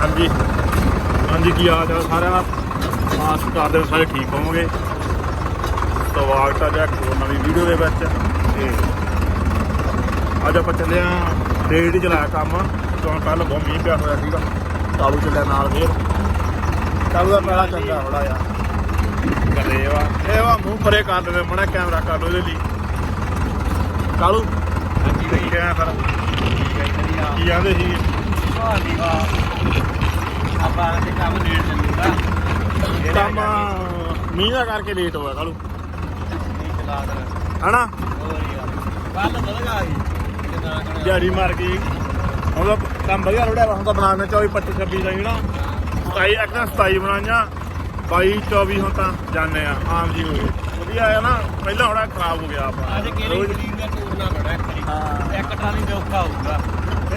ਹਾਂਜੀ। ਹਾਂਜੀ ਕੀ ਹਾਲ ਚਾਲ ਸਾਰਿਆਂ ਦਾ? ਆਸ ਕਰਦੇ ਹਾਂ ਸਾਰੇ ਠੀਕ ਹੋਵੋਗੇ। ਸਵਾਗਤ ਹੈ ਜੀ ਹੋਰ ਨਵੀਂ ਵੀਡੀਓ ਦੇ ਵਿੱਚ। ਤੇ ਅੱਜ ਆਪਾਂ ਚੱਲੇ ਆ ਡੇਟ ਹੀ ਚਲਾਇਆ ਕੰਮ। ਕਿਉਂ ਕੱਲ ਬਹੁਤ ਮੀਂਹ ਪਿਆ ਹੋਇਆ ਸੀਗਾ। ਕਾਬੂ ਚੱਲਿਆ ਨਾਲ ਫੇਰ। ਕਾਬੂ ਦਾ ਪਹਿਲਾ ਚੰਗਾ ਥੋੜਾ ਜਿਹਾ। ਕਰੇ ਵਾ ਇਹ ਵਾ ਮੂੰਹ ਪਰੇ ਕਰ ਦੇਵੇ ਮੜਾ ਕੈਮਰਾ ਕਰ ਲਓ ਇਹਦੇ ਲਈ। ਕਾਲੂ ਹਾਂਜੀ ਫਿਰ? ਠੀਕ ਹੈ ਵਧੀਆ। ਕੀ ਆਂਦੇ ਸੀ? ਵਾਹ ਆਪਾਂ ਦੇ ਕੰਮ ਲੇਟ ਚੱਲੂਗਾ ਕੰਮ ਮੀਂਹ ਦਾ ਕਰਕੇ ਲੇਟ ਹੋਇਆ ਕਾਲੂ। ਨਹੀਂ ਚਲਾ ਕਰ ਹਨਾ? ਹੋਰ ਯਾਰ ਕੱਲ ਬਦਗਾ ਸੀ ਕਰਾਂ ਦਿਹਾੜੀ ਮਾਰ ਗਈ ਉਹਦਾ ਕੰਮ ਵਧੀਆ ਰੋੜਿਆ ਹੁਣ ਤਾਂ ਬਣਾਉਣੇ 24 25 26 ਦਾ ਨਾ 27 ਇੱਕ ਤਾਂ 27 ਬਣਾਈਆਂ। 22 24 ਹੁਣ ਤਾਂ ਜਾਣੇ ਆ ਆਮ ਜੀ ਹੋ ਗਏ। ਵਧੀਆ ਆ ਨਾ ਪਹਿਲਾਂ ਹੋੜਾ ਖਰਾਬ ਹੋ ਗਿਆ ਆਪਾਂ। ਅੱਜ ਕਿਹੜੀ ਗਰੀਬ ਦਾ ਟੂਰਨਾ ਬੜਾ ਹਾਂ। ਇੱਕ ਟਰਾਲੀ ਦੇ ਔਖਾ ਹੋਊਗਾ।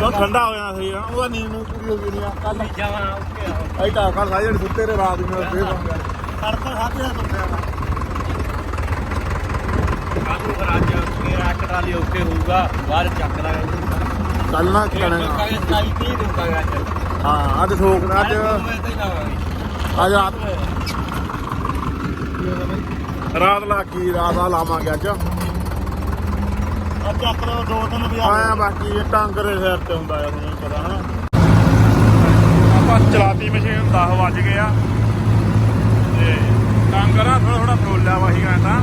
ਉਹ ਠੰਡਾ ਹੋ ਜਾਣਾ ਸੀ ਉਹਦਾ ਨੀਂਦ ਨੂੰ ਪੂਰੀ ਹੋ ਗਈ ਨਹੀਂ ਆ। ਕੱਲ ਜਾਵਾਂ ਓਕੇ ਅਸੀਂ ਤਾਂ ਕੱਲ ਸਾਜਣ ਸੁੱਤੇ ਰੇ ਰਾਤ ਨੂੰ ਫੇਰ ਬਣ ਗਿਆ। ਕਰਤਾ ਸਾਧਿਆ ਤੁੰਦਿਆ ਕਾਹਨੂੰ ਫਿਰ ਅੱਜ ਮੇਰਾ ਇੱਕ ਟਰਾਲੀ ਓਕੇ ਹੋਊਗਾ ਬਾਹਰ ਚੱਕ ਲਾਂਗੇ। ਕੱਲ ਨਾ ਕਿਹੜਾ ਕਰਾਂਗੇ ਕਾਗਜ਼ ਤਾਈ ਕੀ ਦੂੰਗਾ ਅੱਜ। ਹਾਂ ਅੱਜ ਸੋਕ ਨਾ ਅੱਜ। ਅੱਜ ਰਾਤ ਰਾਤ ਲਾ ਕੀ ਰਾਤ ਆ ਲਾਵਾਂਗੇ ਅੱਜ। ਅੱਜ ਆਪਣਾ ਦੋ ਦਿਨ ਵੀ ਆਇਆ ਬਾਕੀ ਇਹ ਟਾਂਗਰੇ ਸਿਰ ਤੇ ਹੁੰਦਾ ਆ ਤੁਹਾਨੂੰ ਪਤਾ ਹਨਾ ਆਪਾਂ ਚਲਾਤੀ ਮਸ਼ੀਨ 10 ਵੱਜ ਗਏ ਆ। ਤੇ ਟਾਂਗਰਾ ਥੋੜਾ ਥੋੜਾ ਫਰੋਲਿਆ ਵਾ ਸੀਗਾ ਤਾਂ।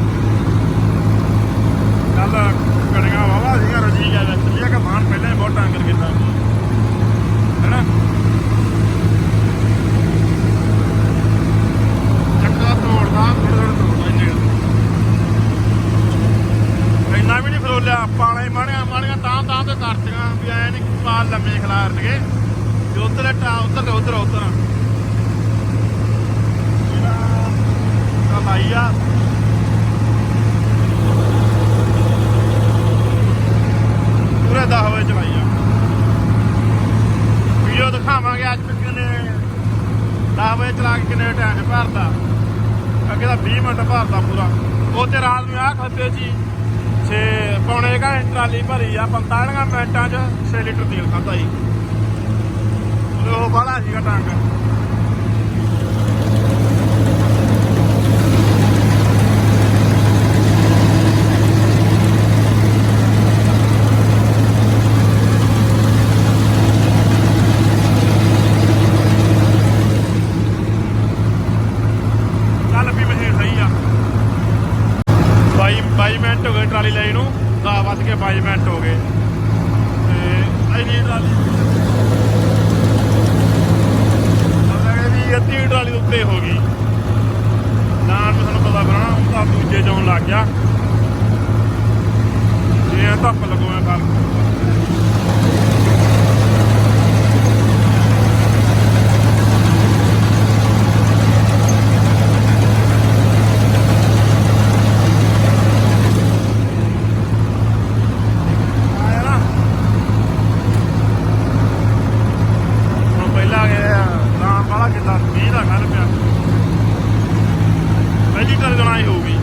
ਕੱਲ ਕਣੀਆਂ ਵਾਵਾ ਸੀਗਾ ਰਜੀ ਗਿਆ ਵਿੱਚ। ਇਹ ਕਿ ਮਾਨ ਪਹਿਲਾਂ ਹੀ ਬਹੁਤ ਟਾਂਗਰ ਕੀਤਾ ਹੈਨਾ ਚੱਕਾ ਤੋੜਦਾ ਥੋੜਾ ਥੋੜਾ ਤੋੜਦਾ ਇੰਨੇ ਇੰਨਾ ਵੀ ਨਹੀਂ ਫਰੋਲਿਆ ਪਾਲੇ ਮਾਣੀਆਂ ਮਾਣੀਆਂ ਤਾਂ ਤਾਂ ਤੇ ਕਰਤੀਆਂ ਵੀ ਐ ਨਹੀਂ ਪਾਲ ਲੰਮੇ ਖਿਲਾਰਨਗੇ ਤੇ ਉਧਰ ਟਾ ਉਧਰ ਤੇ ਉਧਰ ਉਧਰ ਜਿਹੜਾ ਲਾਈ ਆ ਪੂਰੇ 10 ਵਜੇ ਚਲਾਈ ਆ ਵੀਡੀਓ ਦਿਖਾਵਾਂਗੇ ਅੱਜ ਕਿੰਨੇ 10 ਵਜੇ ਚਲਾ ਕੇ ਕਿੰਨੇ ਟਾਈਮ 'ਚ ਭਰਦਾ ਅੱਗੇ ਤਾਂ 20 ਮਿੰਟ ਭਰਦਾ ਪੂਰਾ। ਉਹ ਤੇ ਰਾਤ ਨੂੰ ਆ ਖੱਤੇ ਜੀ 6 ਪੌਣੇ ਘੰਟੇ ਟਰਾਲੀ ਭਰੀ ਆ 45 ਮਿੰਟਾਂ 'ਚ 6 ਲੀਟਰ ਤੇਲ ਖਾਦਾ ਜੀ। ਉਹ ਬਾਲਾ ਸੀਗਾ ਟਾਂਕ ਚੱਲ ਵੀ ਮਸ਼ੀਨ ਸਹੀ ਆ 22 22 ਮਿੰਟ ਹੋ ਗਏ ਟਰਾਲੀ ਲਈ ਨੂੰ 10 ਵੱਜ ਕੇ 22 ਮਿੰਟ ਹੋ ਗਏ। ਤੇ ਇੰਨੀ ਟਰਾਲੀ। ਅਗਲੇ ਵੀ ਅੱਧੀ ਟਰਾਲੀ ਉੱਤੇ ਹੋ ਗਈ। ਨਾਲ ਵੀ ਤੁਹਾਨੂੰ ਪਤਾ ਫਿਰ ਹੁਣ ਤਾਂ ਦੂਜੇ ਚੋਂ ਲੱਗ ਗਿਆ। ਜੇ ਧੱਪ ਲਗੋਇਆ ਕੱਲ ਆਇਆ ਨਾ ਹੁਣ ਪਹਿਲਾਂ ਗਏ ਆ ਨਾਮ ਵਾਲਾ ਕਿੱਲਾ 20 ਦਾ ਕੱਲ ਪਿਆ। ਪਹਿਲੀ ਗਣਾਈ ਹੋਊਗੀ।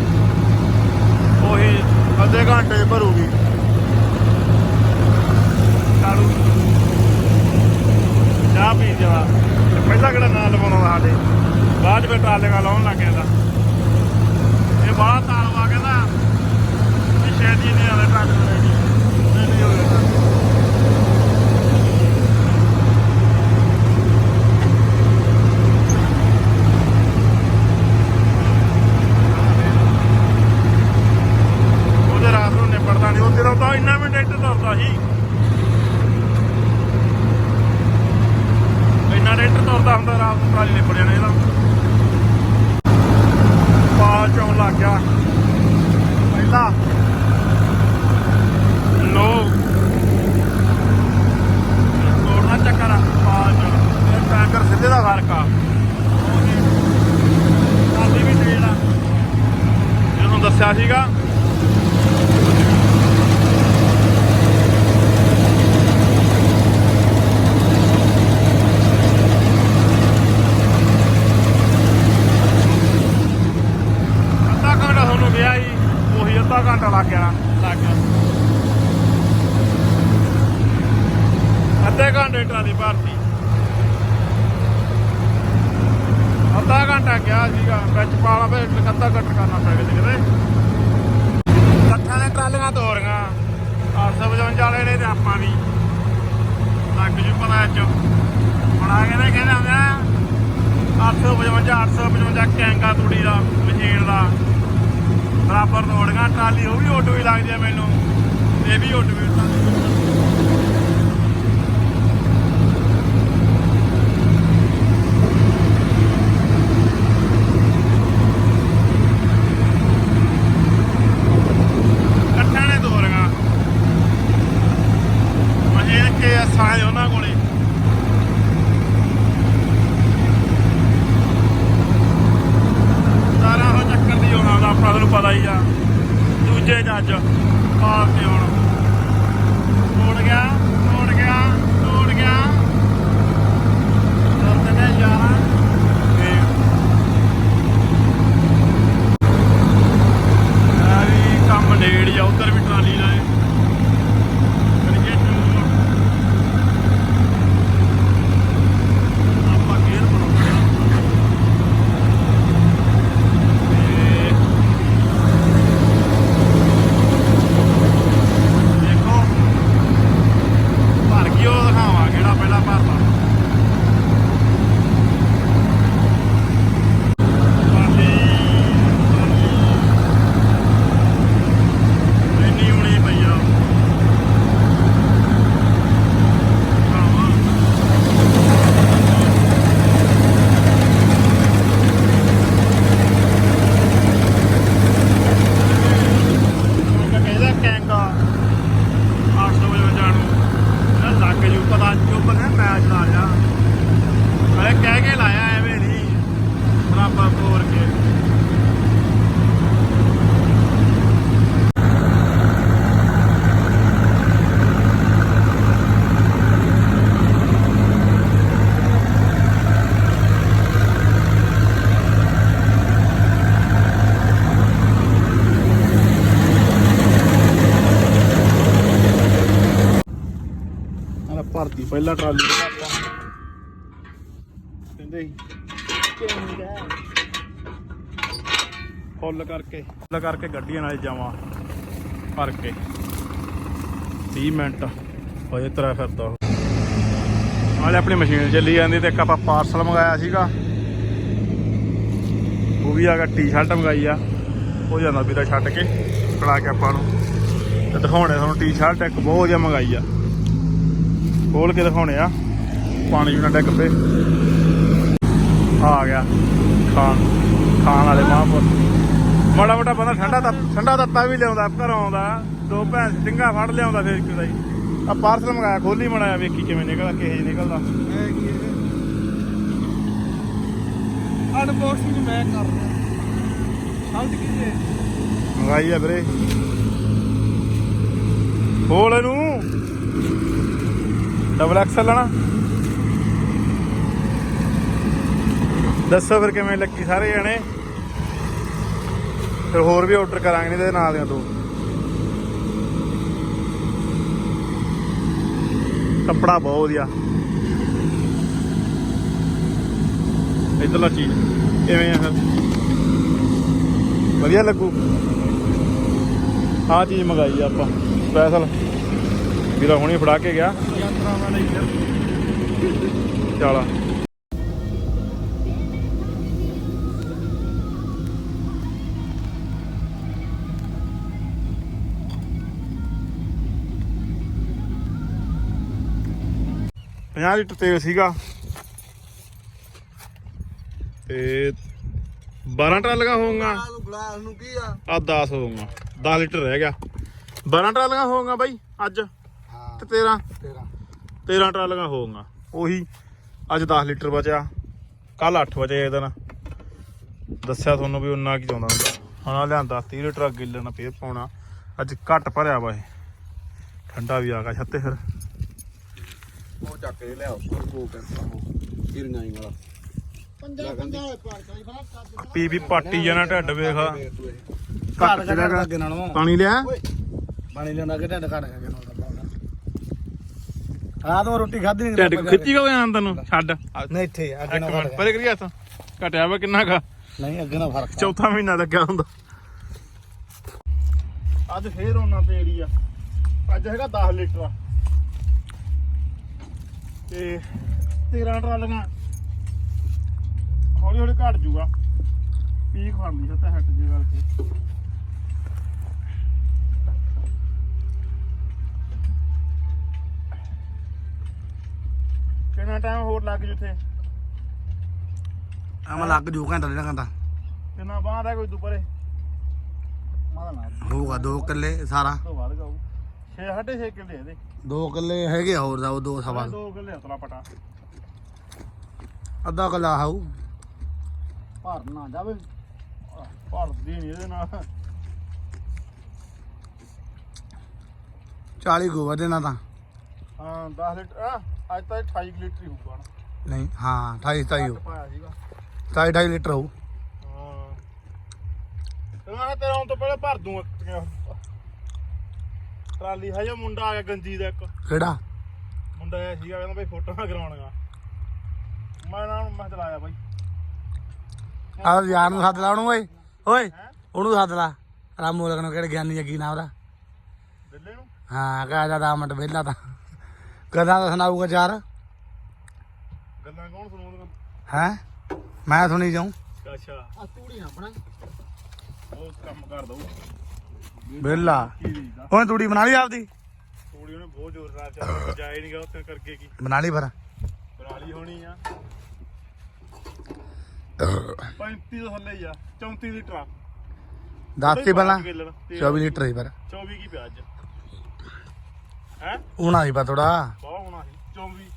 ਉਹੀ ਅੱਧੇ ਘੰਟੇ 'ਚ ਭਰੂਗੀ। ਚਾਲੂ ਚਾਹ ਪੀ ਜਵਾ ਪਹਿਲਾਂ ਕਿਹੜਾ ਨਾਂ ਲਵਾਉਣਾ ਸਾਡੇ? ਬਾਅਦ ਵਿੱਚ ਟਰਾਲੇ ਕਾ ਲਾਉਣ ਲੱਗ ਗਿਆ ਦਾ ਇਹ ਬਾਹਰ ਤਾਲਵਾ ਕਹਿੰਦਾ ਵੀ ਛੇਤੀ ਨਹੀਂ ਆਲੇ ਟਰੱਕ ਨੂੰ ਨਹੀਂ ਨਹੀਂ ਹੋਇਆ ਉਹਦੇ ਰਾਤ ਨੂੰ ਨਿਬੜਦਾ ਨਹੀਂ ਉਹਦੇ ਨਾਲ ਤਾਂ ਇੰਨਾ ਵੀ ਟਰੈਕਟਰ ਤੁਰਦਾ ਸੀ ਇੰਨਾ ਟਰੈਕਟਰ ਤੁਰਦਾ ਹੁੰਦਾ ਰਾਤ ਨੂੰ ਟਰਾਲੀ ਨਿਬੜ ਜਾਣਾ ਇਹਦਾ ਪਾਲ ਚੋਂ ਲੱਗ ਗਿਆ ਪਹਿਲਾ ਲੋ ਕੋੜਨਾ ਚੱਕਰ ਆ, ਪਾਲ ਚੋਂ ਇਹ ਟੈਂਕਰ ਸਿੱਧੇ ਦਾ ਫ਼ਰਕ ਆ ਟਰਾਲੀ ਵੀ ਤੇਜ਼ ਆ ਜਿਹਨੂੰ ਦੱਸਿਆ ਸੀਗਾ ਅੱਧਾ ਘੰਟਾ ਤੁਹਾਨੂੰ ਗਿਆ ਜੀ ਉਹੀ ਅੱਧਾ ਘੰਟਾ ਲੱਗ ਗਿਆ ਲੱਗ ਗਿਆ ਅੱਧੇ ਘੰਟੇ ਟਰਾਲੀ ਭਰਤੀ ਘਟਾ ਗਿਆ ਸੀਗਾ ਵਿੱਚ ਪਾਲਾ ਫਿਰ ਅੱਧਾ ਕੱਟ ਕਰਨਾ ਪੈ ਗਿਆ ਸੀ ਕਿਤੇ ਇਕੱਠਾਂ ਨੇ ਟਰਾਲੀਆਂ ਤੋਰੀਆਂ 855 ਵਾਲੇ ਨੇ ਤੇ ਆਪਾਂ ਵੀ ਲੱਗ ਜੂ ਪਤਾ ਅੱਜ ਬਣਾ ਕੇ ਨੇ ਕਹਿੰਦੇ ਹੁੰਦੇ ਆ 855 855 ਕੈਂਗਾ ਤੂੜੀ ਦਾ, ਮਸ਼ੀਨ ਦਾ। ਬਰਾਬਰ ਤੋੜੀਆਂ ਟਰਾਲੀ, ਉਹ ਵੀ ਉੱਡ ਵੀ ਲੱਗਦੀ ਆ ਮੈਨੂੰ। ਇਹ ਵੀ ਉੱਡ ਵੀ ਇਕੱਠਿਆਂ ਨੇ ਤੋਰੀਆਂ ਮਸ਼ੀਨ ਕੇ ਸਾਏ ਉਹਨਾਂ ਕੋਲੇ ਸਾਰਾ ਉਹ ਚੱਕਰ ਦੀ ਹੋਣਾ ਦਾ ਆਪਣਾ ਤੁਹਾਨੂੰ ਪਤਾ ਹੀ ਆ ਦੂਜੇ ਜੱਜ ਪਾਲ ਤੇ ਹੁਣ। ਤੋੜ ਗਿਆ ਤੋੜ ਗਿਆ ਤੋੜ ਗਿਆ ਕਰਦੇ ਨੇ ਯਾਰਾਂ ਤੇ ਆ ਵੀ ਕੰਮ ਨੇੜ ਜਾ ਉਧਰ ਵੀ ਟਰਾਲੀ ਲਾਏ ਕਰੀਏ ਸ਼ੁਰੂ। ਆਪਾਂ ਗੇਅਰ ਬਣਾਉਂਦੇ ਆ ਤੇ ਦੇਖੋ ਭਰ ਗਿਆ ਉਹ ਦਿਖਾਵਾਂ ਕਿਹੜਾ ਪਹਿਲਾਂ ਭਰਦਾ ਟਰਾਲੀ ਇੰਨੀ ਉਣੀ ਪਈ ਆ ਦਿਖਾਵਾਂ। ਇੱਕ ਕਹਿੰਦਾ ਕੈਂਗਾ 800 ਵਜੇ ਜਾਣੂ ਇਹ ਲੱਗ ਜੂ ਪਤਾ ਚੁੱਪ ਨੇ ਮੈਚ ਲਾ ਜਾ ਮੈਂ ਕਹਿ ਕੇ ਲਾਇਆ ਐਵੇਂ ਨਹੀਂ ਬਰਾਬਰ ਤੋਰ ਕੇ ਆਹ ਭਰਤੀ ਟਰਾਲੀ ਦਾ ਕਹਿੰਦੇ ਸੀ। ਫੁੱਲ ਕਰਕੇ। ਫੁੱਲ ਕਰਕੇ ਗੱਡੀਆਂ ਨਾਲ ਜਾਵਾਂ। ਭਰ ਕੇ। 30 ਮਿੰਟ। ਹੋਏ ਤਰਾ ਫਿਰਦਾ ਨਾਲੇ ਆਪਣੀ ਮਸ਼ੀਨ ਚੱਲੀ ਜਾਂਦੀ ਤੇ ਇੱਕ ਆਪਾਂ ਪਾਰਸਲ ਮੰਗਾਇਆ ਸੀਗਾ। ਉਹ ਵੀ ਆ ਗਿਆ ਟੀ-ਸ਼ਰਟ ਮੰਗਾਈ ਆ। ਉਹ ਜਾਂਦਾ ਵੀਰਾ ਛੱਡ ਕੇ। ਖੜਾ ਕੇ ਆਪਾਂ ਨੂੰ। ਤੇ ਦਿਖਾਉਣੇ ਤੁਹਾਨੂੰ ਟੀ-ਸ਼ਰਟ ਇੱਕ ਬਹੁਤ ਜਿਹਾ ਮੰਗਾਈ ਆ। ਖੋਲ ਕੇ ਦਿਖਾਉਣੇ ਆ। ਪਾਣੀ ਵੀ ਨਾ ਡਿੱਗ ਪਏ। ਆ ਗਿਆ। ਖਾਣ। ਖਾਣ ਵਾਲੇ ਮਹਾਂਪੁਰ ਮਾੜਾ ਮੋਟਾ ਬੰਦਾ ਠੰਡਾ ਤਾਂ ਠੰਡਾ ਤੱਤਾ ਵੀ ਲਿਆਉਂਦਾ ਘਰੋਂ ਆਉਂਦਾ। ਦੋ ਭੈਣ ਸਿੰਘਾ ਫੜ ਲਿਆਉਂਦਾ ਫੇਰ ਕਿਉਂ ਦਾ ਆ ਪਾਰਸਲ ਮੰਗਾਇਆ ਖੋਲੀ ਮੜਾਇਆ ਵੇਖੀ ਕਿਵੇਂ ਨਿਕਲਦਾ ਕਿਹੇ ਜਿਹਾ ਨਿਕਲਦਾ। ਅਨਬਾਕਸਿੰਗ ਮੈਂ ਕਰ ਰਿਹਾ। ਸਮਝ ਗਏ ਮੰਗਾਈ ਆ ਵੀਰੇ। ਖੋਲ ਇਹਨੂੰ। ਡਬਲ ਐਕਸਲ ਲੈਣਾ ਦੱਸੋ ਫਿਰ ਕਿਵੇਂ ਲੱਗੀ ਸਾਰੇ ਜਣੇ? ਫਿਰ ਹੋਰ ਵੀ ਆਰਡਰ ਕਰਾਂਗੇ ਤੇ ਨਾਲ ਦੀਆਂ ਦੋ। ਕੱਪੜਾ ਬਹੁਤ ਵਧੀਆ। ਇਧਰਲਾ ਚੀਜ਼। ਕਿਵੇਂ ਆ ਫਿਰ? ਵਧੀਆ ਲੱਗੂ। ਆਹ ਚੀਜ਼ ਮੰਗਾਈ ਆ ਆਪਾਂ। ਸਪੈਸ਼ਲ। ਵੀਰਾ ਹੁਣੀ ਫੜਾ ਕੇ ਗਿਆ। ਯਾਤਰਾਵਾਂ ਲਈ ਚੱਲ। ਪੰਜਾਹ ਲੀਟਰ ਤੇਲ ਸੀਗਾ। ਤੇ 12 ਟਰਾਲੀਆਂ ਹੋਊਗਾ ਗਲਾਸ ਨੂੰ ਕੀ ਆ? ਆ 10 ਹੋਊਗਾ 10 ਲੀਟਰ ਰਹਿ ਗਿਆ। 12 ਟਰਾਲੀਆਂ ਹੋਊਗਾ ਬਾਈ ਅੱਜ। ਹਾਂ। ਤੇ 13 ਤੇਰਾ। 13 ਟਰਾਲੀਆਂ ਹੋਊਗਾ। ਉਹੀ ਅੱਜ 10 ਲੀਟਰ ਬਚਿਆ। ਕੱਲ 8 ਵਜੇ ਇਹ ਦਿਨ ਦੱਸਿਆ ਤੁਹਾਨੂੰ ਵੀ ਉਨਾ ਕੀ ਚਾਹੁੰਦਾ ਹੁੰਦਾ। ਹੁਣ ਲਿਆਂਦਾ 30 ਲੀਟਰ ਅੱਗੇ ਲੈਣਾ ਫੇਰ ਪਾਉਣਾ। ਅੱਜ ਘੱਟ ਭਰਿਆ ਵਾ ਇਹ। ਠੰਡਾ ਵੀ ਆ ਗਿਆ ਛੱਤੇ ਫਿਰ। ਉਹ ਚੱਕ ਕੇ ਲਿਆਓ ਵਾਲਾ। ਪੀ ਵੀ ਪਾਟੀ ਜਾਣਾ ਢੱਡ ਵੇਖ ਘੱਟ ਚੜਿਆ ਅੱਗੇ ਨਾਲੋਂ। ਪਾਣੀ ਲਿਆ? ਪਾਣੀ ਲੈਂਦਾ ਕਿ ਢੱਡ ਘੱਟ ਗਿਆ ਨਾਲ। ਰਾਤ ਨੂੰ ਰੋਟੀ ਖਾਧੀ ਨਹੀਂ ਢੱਡ ਖਿੱਚੀ ਕਿਉਂ ਆਂ ਤੈਨੂੰ? ਛੱਡ। ਨਹੀਂ ਇੱਥੇ ਅੱਗੇ ਇੱਕ ਨਾਲ ਮਿੰਟ ਪਰੇ ਕਰੀਆ ਤੂੰ ਘਟਿਆ ਵਾ ਕਿੰਨਾ ਕਾ? ਨਹੀਂ ਅੱਗੇ ਨਾਲ ਫ਼ਰਕ ਚੌਥਾ ਮਹੀਨਾ ਲੱਗਿਆ ਹੁੰਦਾ। ਅੱਜ ਫੇਰ ਉਹਨਾਂ ਤੇ ਏਰੀਆ ਅੱਜ ਹੈਗਾ 10 ਲੀਟਰ ਤੇ 13 ਟਰਾਲੀਆਂ। ਹੌਲੀ ਹੌਲੀ ਘਟ ਜੂਗਾ। ਪੀਕ ਖਾਂਦੀ ਹੈ ਤਾਂ ਹਟ ਜੇ ਕਰਕੇ ਕਿੰਨਾ ਟਾਈਮ ਹੋਰ ਲੱਗ ਜੂ ਇੱਥੇ? ਆਮ ਲੱਗ ਜੂ ਘੰਟਾ ਡੇਢ ਘੰਟਾ। ਕਿੰਨਾ ਬਾਹਰ ਹੈ ਕੋਈ ਦੁਪਰੇ ਮਾਦਾ ਨਾ। ਹੋਊਗਾ 2 ਕਿੱਲੇ ਸਾਰਾ। ਤੋਂ ਵੱਧ ਗਾਉ 6 6.5 ਕਿੱਲੇ ਇਹਦੇ। 2 ਕਿੱਲੇ ਹੈਗੇ ਹੋਰ ਦਾ ਉਹ ਦੋ ਸਵਾ। ਦੋ ਕਿੱਲੇ ਹਤਲਾ ਪਟਾ। ਅੱਧਾ ਕਿੱਲਾ ਹਾਊ ਭਰ ਨਾ ਜਾਵੇ। ਭਰਦੀ ਨਹੀਂ ਇਹਦੇ ਨਾਲ। 40 ਗੋਵਾ ਦੇਣਾ ਤਾਂ। ਹਾਂ 10 ਲੀਟਰ ਆ ਅੱਜ ਤਾਂ 28 ਕੁ ਲੀਟਰ ਹੀ ਹੋਊਗਾ ਨਾ। ਨਹੀਂ ਹਾਂ 28 27 ਘੱਟ ਪਾਇਆ ਸੀਗਾ। 27 28 ਲੀਟਰ ਹੋਊ। ਹਾਂ। ਤੇ ਮੈਂ ਤੇਰਾ ਆਉਣ ਤੋਂ ਪਹਿਲਾਂ ਭਰ ਦੂੰ ਟਰਾਲੀ ਹੈ ਜਾਂ ਮੁੰਡਾ ਆ ਗਿਆ ਗੰਜੀ ਦਾ ਇੱਕ। ਕਿਹੜਾ? ਮੁੰਡਾ ਆਇਆ ਸੀਗਾ ਕਹਿੰਦਾ ਬਈ ਫੋਟੋਆਂ ਕਰਾਉਣੀਆਂ। ਮੈਂ ਨਾ ਮੈਂ ਚਲਾਇਆ ਬਾਈ। ਆ ਯਾਰ ਨੂੰ ਸੱਦ ਲਾ ਉਹਨੂੰ ਓਏ। ਓਏ ਹੈਂ? ਉਹਨੂੰ ਸੱਦ ਲਾ। ਰਾਮੂ ਲਗਨੋਂ ਕਿਹੜੇ ਗਿਆਨੀ ਜੱਗੀ ਨਾ ਉਹਦਾ? ਦਿੱਲੇ ਨੂੰ? ਹਾਂ ਕਹਾ ਜਾ 10 ਮਿੰਟ ਵਿਹਲਾ ਤਾਂ। ਕਦਾਂ ਦਾ ਸੁਣਾਊਗਾ ਚਾਰ ਗੱਲਾਂ ਕੌਣ ਸੁਣਾਉਂਦਾ ਹੈ? ਮੈਂ ਸੁਣੀ ਜਾਉਂ ਅੱਛਾ। ਆ ਤੂੜੀ ਆਪਣਾ ਉਹ ਕੰਮ ਕਰ ਦਊ। ਦਾ ਉਹਨੇ ਤੂੜੀ ਬਣਾ ਲਈ ਆਪਦੀ? ਥੋੜੀ ਉਹਨੇ ਬਹੁਤ ਜ਼ੋਰ ਨਾਲ ਚੱਲ ਜਾਏ ਨਹੀਂਗਾ ਉੱਥੇ ਕਰਕੇ ਕੀ। ਬਣਾ ਲਈ ਫਿਰ। ਬਰਾਲੀ ਹੋਣੀ ਆ। 35 ਤੋਂ ਥੱਲੇ ਹੀ ਆ 34 ਲੀਟਰ ਆ। ਦੱਸ ਤੀ ਪਹਿਲਾਂ। ਕਿੱਲਣ, 24 ਲੀਟਰ ਹੀ ਪਰ 24 ਕੀ ਪਿਆ ਅੱਜ? ਹੈ? ਉਹਨਾਂ ਹੀ ਪਾ ਥੋੜਾ ਬਹੁਤ ਹੋਣਾ ਸੀ। 24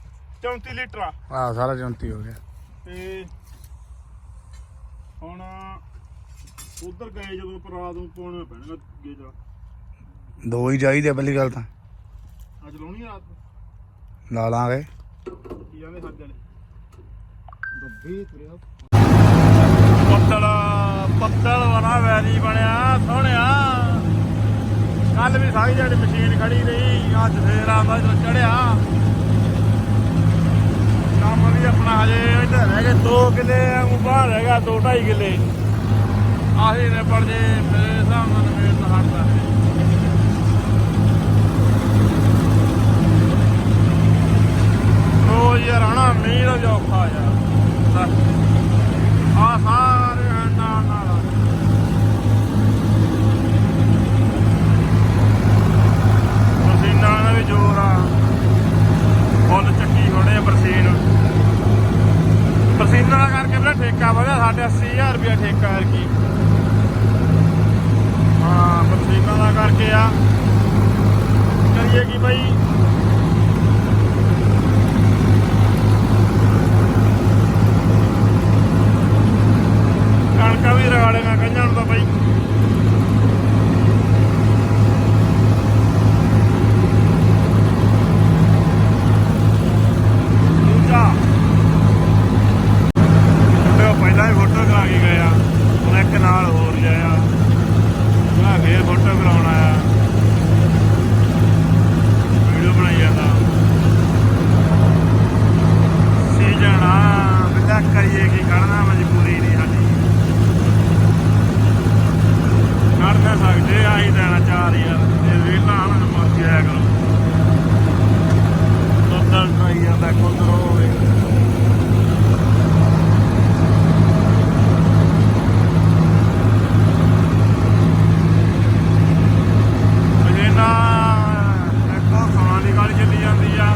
34 ਲੀਟਰ ਆ। ਆ ਸਾਰਾ 34 ਹੋ ਗਿਆ। ਤੇ ਹੁਣ ਉਧਰ ਗਏ ਜਦੋਂ ਆਪਾਂ ਰਾਤ ਨੂੰ ਪਾਉਣੇ ਪੈਣਗੇ ਗੇਜਾ ਦੋ ਹੀ ਚਾਹੀਦੇ ਆ ਪਹਿਲੀ ਗੱਲ ਤਾਂ। ਅੱਜ ਲਾਉਣੀ ਆ ਰਾਤ ਨੂੰ? ਲਾ ਲਾਂਗੇ। ਕੀ ਜਾਂਦੇ ਸੱਜ ਵਾਲੇ? ਗੱਭੀ ਤੁਰਿਆ ਪੱਤਲ ਪੱਤਲ ਵਾਲਾ ਵੈਰੀ ਬਣਿਆ ਸੋਹਣਿਆ। ਕੱਲ ਵੀ ਸਾਰੀ ਜਿਹੜੀ ਮਸ਼ੀਨ ਖੜੀ ਰਹੀ, ਅੱਜ ਫੇਰ ਆਂਦਾ ਜਦੋਂ ਚੜਿਆ ਕੰਮ ਵੀ ਆਪਣਾ ਹਜੇ ਇੱਧਰ ਰਹਿ ਗਏ 2 ਕਿੱਲੇ ਉਹ ਬਾਹਰ ਰਹਿ 2 2.5 ਕਿੱਲੇ। ਆਹੀ ਨੇ ਪੜ ਜੇ ਮੇਰੇ ਹਿਸਾਬ ਨਾਲ ਮੇਰੇ ਤਾਂ ਹਟਦਾ ਰੋਜ਼ ਯਾਰ ਹਣਾ ਮੀਂਹ ਦਾ ਜੋਖਾ ਯਾਰ। ਆ ਸਾਰੇ ਨਾਲ ਨਾਲ ਮਸ਼ੀਨਾਂ ਦਾ ਵੀ ਜ਼ੋਰ ਆ ਫੁੱਲ ਚੱਕੀ ਖੜੇ ਆ ਬਰਸੀਨ ਬਰਸੀਨਾਂ ਦਾ ਕਰਕੇ ਮੇਰਾ ਠੇਕਾ ਵਧਿਆ ਸਾਡੇ 80000 ਰੁਪਇਆ ਠੇਕਾ ਹੈ ਕੀ ਹਾਂ ਬਰਸੀਨਾਂ ਦਾ ਕਰਕੇ ਆ ਕਰੀਏ ਕੀ ਬਾਈ ਕਣਕਾਂ ਵੀ ਰਗਾੜੀਆਂ ਕਈਆਂ ਨੂੰ ਤਾਂ ਬਾਈ ਦੂਜਾ ਤੇ ਉਹ ਪਹਿਲਾਂ ਹੀ ਫੋਟੋ ਕਰਾ ਕੇ ਗਏ ਆ ਹੁਣ ਇੱਕ ਨਾਲ ਹੋਰ ਲਿਆ ਮੈਂ ਫੇਰ ਫੋਟੋ ਕਰਾਉਣ ਆਇਆ ਵੀਡੀਓ ਬਣਾਈ ਜਾਂਦਾ ਸੀਜਨ ਆ ਬਿੱਲਾ ਕਰੀਏ ਕੀ ਖੜਨਾ ਮਜਬੂਰੀ ਨਹੀਂ ਸਾਡੀ ਖੜ ਨਾ ਸਕਦੇ ਆਹੀ ਦੇਣਾ ਚਾਰ ਯਾਰ ਇਹ ਵੇਲਾ ਹਣ ਮਰਜ਼ੀ ਆਇਆ ਕਰੋ ਬੱਦਲ ਟਰਾਈ ਜਾਂਦਾ ਕੁੰਦਰ ਹੋਵੇ ਮਸ਼ੀਨਾਂ ਇੱਕੋ ਸੋਨਾ ਦੀ ਗੱਲ ਚੱਲੀ ਜਾਂਦੀ ਆ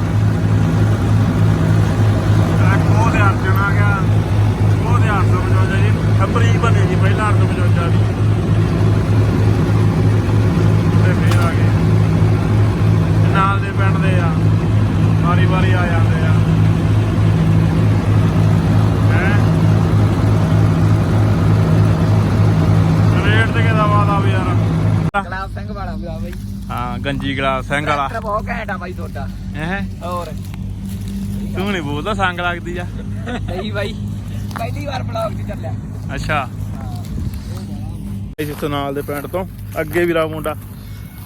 ਇੱਕ ਉਹ ਦੇ ਅਰਜਨ ਆ ਗਿਆ ਉਹ ਦੇ ਅਰਜਨ ਵਜੋਜਾ ਜੀ ਖਬਰੀ ਬਣੇ ਜੀ ਪਹਿਲਾਂ ਅਰਜਨ ਵਜੋਜਾ ਦੀ ਤੇ ਫੇਰ ਆ ਗਏ ਨਾਲ ਦੇ ਪਿੰਡ ਦੇ ਆ ਵਾਰੀ ਵਾਰੀ ਆ ਜਾਂਦੇ ਆ ਹੈ ਰੇਟ ਤੇ ਕਿਹਦਾ ਵਾਦਾ ਵੀ ਯਾਰ ਕਲਾਬ ਸਿੰਘ ਵਾਲਾ ਹੋਇਆ ਬਾਈ। ਹਾਂ ਗੰਜੀ ਗਲਾਸ ਸਿੰਘ ਵਾਲਾ। ਟਰੈਕਟਰ ਬਹੁਤ ਘੈਂਟ ਆ ਬਾਈ ਤੁਹਾਡਾ। ਹੈ? ਹੋਰ? ਤੂੰ ਨਹੀਂ ਬੋਲਦਾ ਸੰਗ ਲੱਗਦੀ ਆ। ਨਹੀਂ ਬਾਈ ਪਹਿਲੀ ਵਾਰ ਬਲੌਗ 'ਚ ਚੱਲਿਆ। ਅੱਛਾ। ਇਸ ਤੋਂ ਨਾਲ ਦੇ ਪਿੰਡ ਤੋਂ ਅੱਗੇ ਵੀ ਰਾ ਮੁੰਡਾ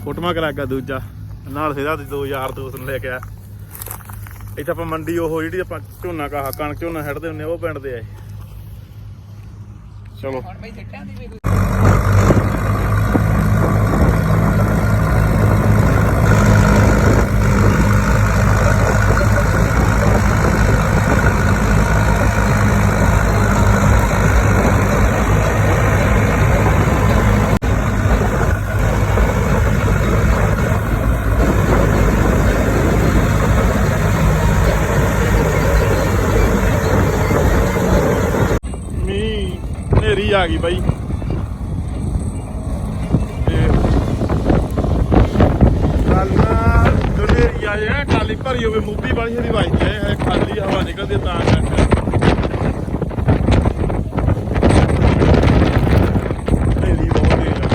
ਫੋਟੋਆਂ ਕਰਾ ਗਿਆ ਦੂਜਾ। ਨਾਲ ਸਿਰਾ ਦੇ ਦੋ ਯਾਰ ਦੋਸਤ ਨੂੰ ਲੈ ਕੇ ਆ। ਇੱਥੇ ਆਪਾਂ ਮੰਡੀ ਉਹ ਜਿਹੜੀ ਆਪਾਂ ਝੋਨਾ ਕਹਾ ਕਣਕ ਝੋਨਾ ਛੱਡਦੇ ਹੁੰਨੇ ਉਹ ਪਿੰਡ ਦੇ ਆਏ ਚਲੋ। ਹੁਣ ਬਈ ਸਿੱਟਾਂ ਦੀ ਵੀ ਮੀਂਹ ਹਨੇਰੀ ਆ ਗਈ ਬਾਈ। ਤੇ ਕੱਲ ਦੁਨੇਰੀ ਆ ਜੇ ਭਰੀ ਹੋਵੇ ਮੂਵੀ ਵਾਲੀ ਜਿਹੜੀ ਵੱਜਦੀ ਹੈ ਇਹ ਖਾਲੀ ਹਵਾ ਨਿਕਲਦੀ ਹੈ ਤਾਂ ਕਰਕੇ ਹਨੇਰੀ ਬਹੁਤ ਤੇਜ਼ ਆ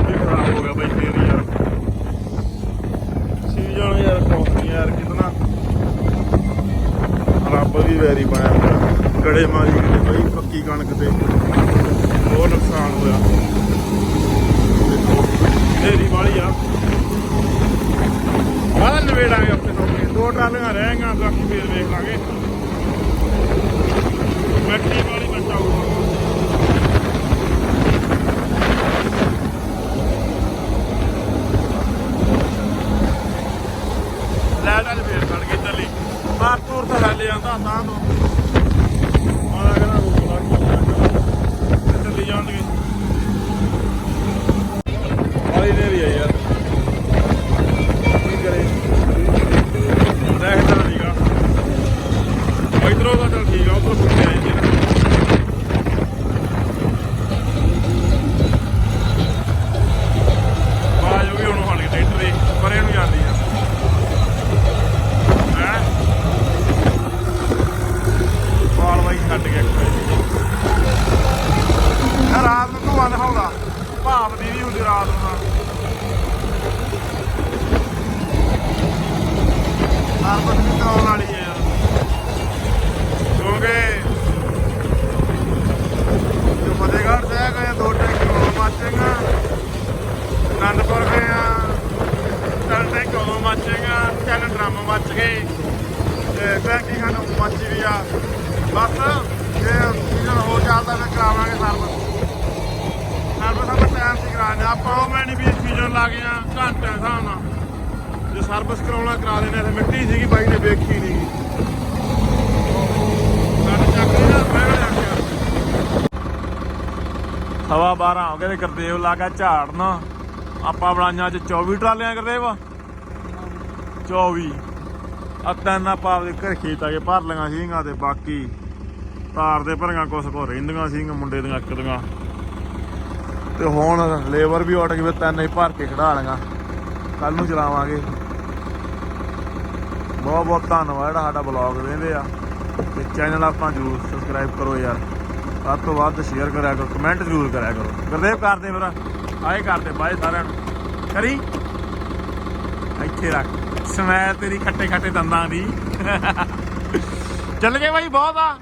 ਇਹ ਖਰਾਬ ਹੋ ਗਿਆ ਬਾਈ ਫੇਰ ਯਾਰ ਸੀਜ਼ਨ ਯਾਰ ਕੌਣ ਯਾਰ ਕਿਤਨਾ ਰੱਬ ਵੀ ਵੈਰੀ ਬਣਿਆ ਹੋਇਆ ਗੜੇ ਮਾਰੀ ਕਿਤੇ ਬਈ ਪੱਕੀ ਕਣਕ ਤੇ ਬਹੁਤ ਨੁਕਸਾਨ ਹੋਇਆ ਢੇਰੀ ਵਾਲੀ ਆ ਆਹ ਨਵੇੜਾਂਗੇ ਆਪਣੇ ਤੋਂ ਦੋ ਟਰਾਲੀਆਂ ਰਹਿਣਗੀਆਂ ਬਾਕੀ ਫੇਰ ਵੇਖ ਲਾਂਗੇ ਮਿੱਟੀ ਵਾਲੀ ਬਚਾਊਗਾ ਲੈ ਲੈ ਫੇਰ ਸੜ ਗਈ ਚੱਲੀ ਮਾਰ ਤੂਰ ਤਾਂ ਲੈ ਲਿਆਂਦਾ ਤਾਂ ਤੋਂ ਆਹ ਕਹਿੰਦਾ ਰੋਕ ਲਾ ਕੀ ਕਰਾਂਗਾ। ਚੱਲੀ ਜਾਣਗੇ ਆਈ ਨੇ ਵੀ ਆ ਯਾਰ ਕੀ ਕਰੇ ਦੇਖ ਤਾਂ ਨਹੀਂਗਾ ਇਧਰੋਂ ਦਾ ਚੱਲ ਠੀਕ ਆ ਉਧਰੋਂ ਸੁੱਕੇ ਆਏ ਜੀ ਬਾਜ ਵੀ ਹੁਣ ਹਲ ਗਈ ਟਰੈਕਟਰ ਦੀ ਪਰੇ ਨੂੰ ਜਾਂਦੀ ਆ ਹੈਂ ਬਾਲ ਬਾਈ ਛੱਡ ਗਿਆ ਇੱਕ ਵਾਰੀ ਇਹ ਰਾਤ ਨੂੰ ਧੂਆ ਦਿਖਾਉਂਦਾ ਭਾਪ ਦੀ ਨਹੀਂ ਹੁੰਦੀ ਰਾਤ ਨੂੰ ਸਰਬਤ ਵੀ ਕਰਾਉਣ ਵਾਲੀ ਹੈ ਯਾਰ ਕਿਉਂਕਿ ਜੋ ਫਤਿਹਗੜ੍ਹ ਸਾਹਿਬ ਗਏ ਦੋ ਟੈਂਕ ਉਦੋਂ ਮਾਚੇਗਾ ਅਨੰਦਪੁਰ ਗਏ ਆ ਚੱਲ ਟੈਂਕ ਉਦੋਂ ਮਾਚੇਗਾ ਚੱਲ ਡਰਮ ਮੱਚ ਗਈ ਤੇ ਟੈਂਕੀ ਸਾਨੂੰ ਮੱਚੀ ਵੀ ਆ। ਬਸ, ਜੇ ਸੀਜ਼ਨ ਹੋ ਚੱਲਦਾ ਫਿਰ ਕਰਾਵਾਂਗੇ ਸਰਵਿਸ ਸਰਵਿਸ ਆਪਾਂ ਟਾਈਮ ਤੇ ਕਰਾਣੇ ਆਪਾਂ ਉਹ ਮੈਂ ਨਹੀਂ ਵੀ ਸੀਜ਼ਨ ਲਾ ਗਏ ਆ ਘੰਟੇ ਹਿਸਾਬ ਨਾਲ। ਜੇ ਸਰਵਿਸ ਕਰਾਉਣਾ ਕਰਾ ਲੈਣੇ ਤੇ ਮਿੱਟੀ ਸੀਗੀ, ਬਾਈ ਨੇ ਵੇਖੀ ਨਹੀਂ ਸਾਡੇ ਸਵਾ 12 ਹੋ ਗਏ ਤੇ ਗੁਰਦੇਵ ਲਾਗਾ ਝਾੜਨਾ। ਆਪਾਂ ਬਣਾਈਆਂ ਅੱਜ 24 ਟਰਾਲੀਆਂ ਗੁਰਦੇਵ? 24 ਆ ਤਿੰਨ ਆਪਾਂ ਆਪਦੇ ਘਰ ਖੇਤ ਆ ਕੇ ਭਰ ਲਈਆਂ ਸੀਗੀਆਂ ਤੇ ਬਾਕੀ ਤਾਰ ਦੇ ਭਰੀਆਂ ਕੁਛ ਕੋ ਰਹਿੰਦੀਆਂ ਸੀਗੀਆਂ ਮੁੰਡੇ ਦੀਆਂ, ਇੱਕ ਦੀਆਂ। ਤੇ ਹੁਣ ਲੇਬਰ ਵੀ ਉੱਠ ਗਈ ਤਿੰਨ ਹੀ ਭਰ ਕੇ ਖੜਾ ਲਈਆਂ। ਕੱਲ ਨੂੰ ਚਲਾਵਾਂਗੇ। ਬਹੁਤ ਬਹੁਤ ਧੰਨਵਾਦ ਜਿਹੜਾ ਸਾਡਾ ਬਲੌਗ ਵੇਖਦੇ ਆ। ਤੇ ਚੈਨਲ ਆਪਾਂ ਜਰੂਰ ਸਬਸਕ੍ਰਾਈਬ ਕਰੋ ਯਾਰ। ਵੱਧ ਤੋਂ ਵੱਧ ਸ਼ੇਅਰ ਕਰਿਆ ਕਰੋ ਕਮੈਂਟ ਜ਼ਰੂਰ ਕਰਿਆ ਕਰੋ। ਗੁਰਦੇਵ ਕਰਦੇ ਮੇਰਾ ਆਏ ਕਰਦੇ ਬਾਏ ਸਾਰਿਆਂ ਨੂੰ। ਕਰੀ। ਇੱਥੇ ਰੱਖ। ਸਮੈਲ ਤੇਰੀ ਖੱਟੇ ਖੱਟੇ ਦੰਦਾਂ ਦੀ। ਚੱਲ ਗਏ ਬਾਈ ਬਹੁਤ ਆ।